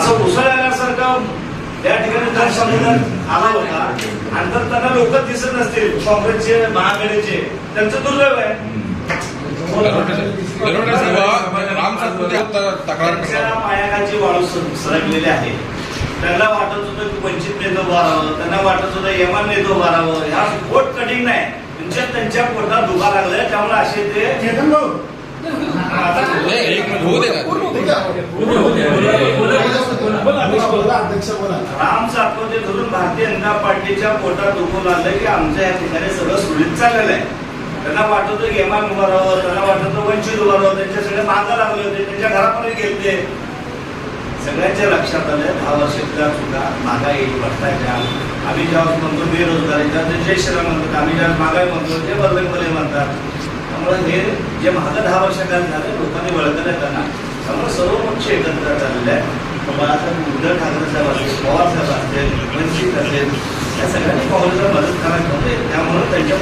असं उसळल्यासारखं त्या ठिकाणी जर संविधान आला होता. आणि जर त्यांना लोक दिसत नसतील. काँग्रेसचे महाआघाडीचे त्यांचं दुर्दैव आहे. वाळू सरकलेली आहे. त्यांना वाटत होतं की वंचित नेतो उभारावं त्यांना वाटत होतं यमान नेतो उभारावं ह्या पोट कठीण नाही. त्यांच्या त्यांच्या पोटात दुखा लागलंय. त्यामुळे असे ते होऊ दे. का अध्यक्ष बोला राम सातपुते धरून भारतीय जनता पार्टीच्या पोटात दुखून लागलं की आमच्या या ठिकाणी सगळं सुरळीत चाललेलं आहे. त्यांना वाटत होतं की यमान उभारावं त्यांना वाटत होतं वंचित उभारावं त्यांच्या सगळे मागं लागले होते त्यांच्या घरापर्यंत गेले सगळ्यांच्या लक्षात आलं दहा वर्षातल्या सुद्धा महागाई भ्रष्टाचार आम्ही जेव्हा म्हणतो बेरोजगारी ते जय श्रीराम म्हणतात आम्ही जेव्हा महागाई म्हणतो ते वर्गमध्ये म्हणतात. त्यामुळे हे जे महाग दहा वर्षाकाल झालं लोकांनी वळखलं आहे त्यांना. त्यामुळे सर्व पक्ष एकत्र चाललेले आहे बाळासाहेब उद्धव ठाकरे साहेब असतील पवार साहेब असतील वंचित असेल या सगळ्यांनी काँग्रेसला मदत करायला होते त्यामुळे त्यांच्या